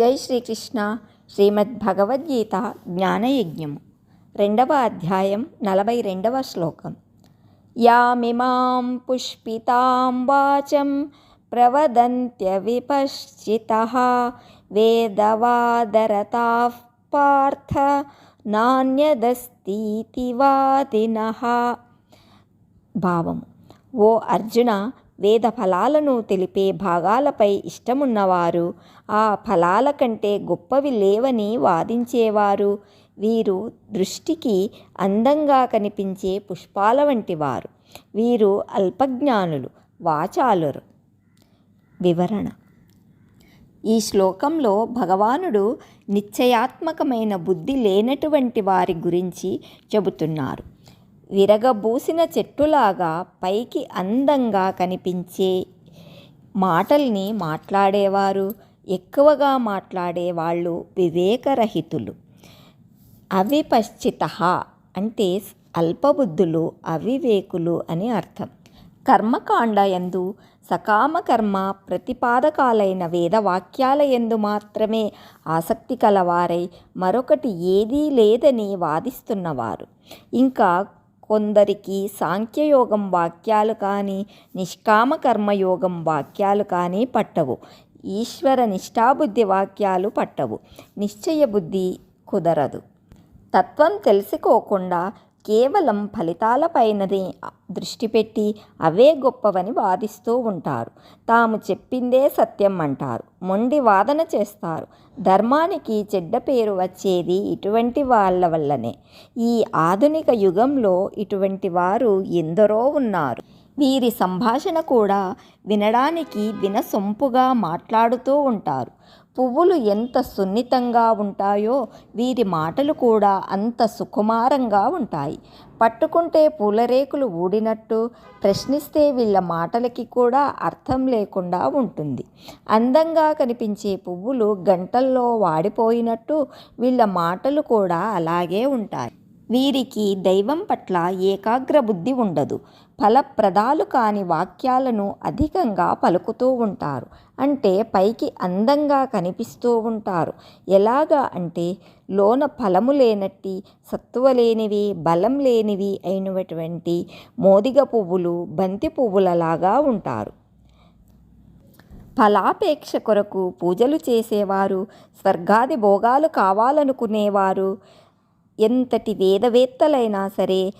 జై శ్రీకృష్ణ. శ్రీమద్ భగవద్గీత జ్ఞానయజ్ఞము. రెండవ అధ్యాయం నలభై రెండవ శ్లోకం. యామిమాం పుష్పితాం వాచం ప్రవదంత్య విపశ్చిత వేదవాదరతా పార్థ నాణ్యదస్తీతివాదిన భావము. ఓ అర్జున వేద ఫలాలను తెలిపే భాగాలపై ఇష్టమున్నవారు ఆ ఫలాల కంటే గొప్పవి లేవని వాదించేవారు. వీరు దృష్టికి అందంగా కనిపించే పుష్పాల వంటివారు. వీరు అల్పజ్ఞానులు వాచాలురు. వివరణ. ఈ శ్లోకంలో భగవానుడు నిశ్చయాత్మకమైన బుద్ధి లేనటువంటి వారి గురించి చెబుతున్నారు. విరగబూసిన చెట్టులాగా పైకి అందంగా కనిపించే మాటల్ని మాట్లాడేవారు. ఎక్కువగా మాట్లాడే వాళ్ళు వివేకరహితులు. అవిపశ్చిత అంటే అల్పబుద్ధులు అవివేకులు అని అర్థం. కర్మకాండ ఎందు సకామ కర్మ ప్రతిపాదకాలైన వేదవాక్యాల ఎందు మాత్రమే ఆసక్తి కలవారై మరొకటి ఏదీ లేదని వాదిస్తున్నవారు. ఇంకా కొందరికి సాంఖ్యయోగం వాక్యాలు కానీ నిష్కామ కర్మయోగం వాక్యాలు కానీ పట్టవు. ఈశ్వర నిష్ఠాబుద్ధి వాక్యాలు పట్టవు. నిశ్చయ బుద్ధి కుదరదు. తత్వం తెలుసుకోకుండా కేవలం ఫలితాలపైనదే దృష్టి పెట్టి అవే గొప్పవని వాదిస్తూ ఉంటారు. తాము చెప్పిందే సత్యం అంటారు. మొండి వాదన చేస్తారు. ధర్మానికి చెడ్డ పేరు వచ్చేది ఇటువంటి వాళ్ళ వల్లనే. ఈ ఆధునిక యుగంలో ఇటువంటి వారు ఎందరో ఉన్నారు. వీరి సంభాషణ కూడా వినడానికి వినసొంపుగా మాట్లాడుతూ ఉంటారు. పువ్వులు ఎంత సున్నితంగా ఉంటాయో వీరి మాటలు కూడా అంత సుకుమారంగా ఉంటాయి. పట్టుకుంటే పూలరేకులు ఊడినట్టు ప్రశ్నిస్తే వీళ్ళ మాటలకి కూడా అర్థం లేకుండా ఉంటుంది. అందంగా కనిపించే పువ్వులు గంటల్లో వాడిపోయినట్టు వీళ్ళ మాటలు కూడా అలాగే ఉంటాయి. వీరికి దైవం పట్ల ఏకాగ్ర బుద్ధి ఉండదు. ఫలప్రదాలు కాని వాక్యాలను అధికంగా పలుకుతూ ఉంటారు. అంటే పైకి అందంగా కనిపిస్తూ ఉంటారు. ఎలాగా అంటే లోన ఫలము లేనట్టి సత్తువ లేనివి బలం లేనివి అయినటువంటి మోదిగ పువ్వులు బంతి పువ్వులలాగా ఉంటారు. ఫలాపేక్ష కొరకు పూజలు చేసేవారు స్వర్గాది భోగాలు కావాలనుకునేవారు ఎంతటి వేదవేత్తలైనా సరే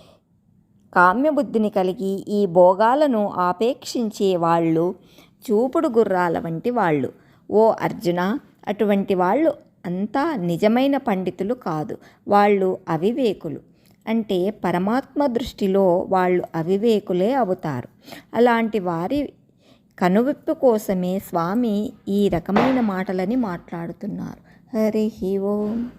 కామ్యబుద్ధిని కలిగి ఈ భోగాలను ఆపేక్షించే వాళ్ళు చూపుడు గుర్రాల వంటి వాళ్ళు. ఓ అర్జున అటువంటి వాళ్ళు అంతా నిజమైన పండితులు కాదు. వాళ్ళు అవివేకులు. అంటే పరమాత్మ దృష్టిలో వాళ్ళు అవివేకులే అవుతారు. అలాంటి వారి కనువిప్పు కోసమే స్వామి ఈ రకమైన మాటలని మాట్లాడుతున్నారు. హరి ఓం.